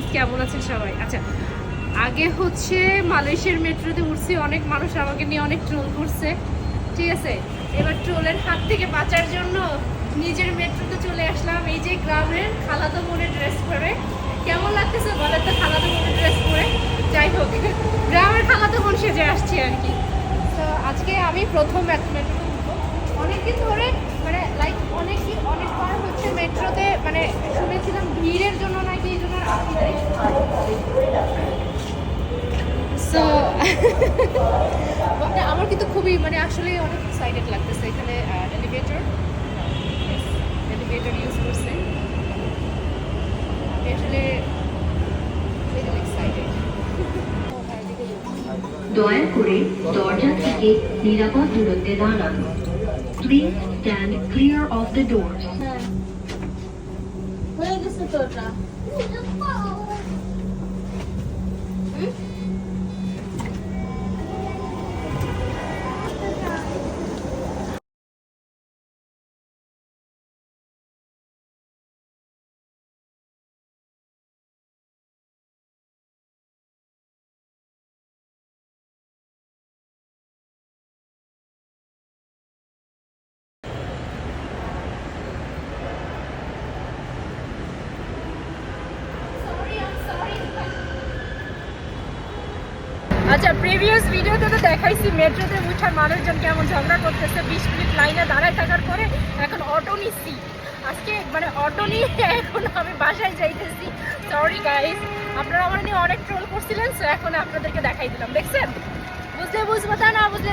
Guys কেমন আছেন সবাই? আচ্ছা আগে হচ্ছে মালয়েশিয়ার মেট্রোতে উঠছি, অনেক মানুষ আমাকে নিয়ে অনেক ট্রোল করছে। ঠিক আছে? এবার ট্রোলের হাত থেকে বাঁচার জন্য নিজের মেট্রোতে চলে আসলাম। এই যে গ্রামের খালাতো বোনের ড্রেস পরে। কেমন লাগতেছে বলেন তো, খালাতো বোনের ড্রেস পরে? যাই হোক, গ্রামের খালাতো বোন সেজে আসছি আর কি। তো আজকে আমি প্রথম মেট্রোতে উঠবো। অনেকদিন ধরে মানে লাইক অনেকদিন অনেকবার হচ্ছে মেট্রোতে মানে শুনেছিলাম ভিড়ের জন্য নাকি এই জন্য আর আসি নাই সো আমার কিন্তু খুবই মানে আসলে অনেক এক্সাইটেড লাগতেছে এখানে এলিভেটর এলিভেটর ইউজ করছে। আসলে দয়া করে দরজা থেকে নিরাপদ দূরত্বে দাঁড়ান। Please stand clear of the doors হয়ে। গেছে তো আচ্ছা প্রিভিয়াস ভিডিওতে তো দেখাইছি মেট্রোতে উঠার মানুষজন কেমন ঝগড়া করতেছে, বিশ মিনিট লাইনে দাঁড়ায় থাকার পরে এখন অটো নিচ্ছি আজকে মানে অটো নিয়ে এখন আমি বাসায় যাইতেছি। সরি গাইজ আপনারা আমার নিয়ে অনেক ট্রোল করছিলেন সো এখন আপনাদেরকে দেখাই দিলাম, দেখছেন? বুঝলে বুঝব তা না বুঝলে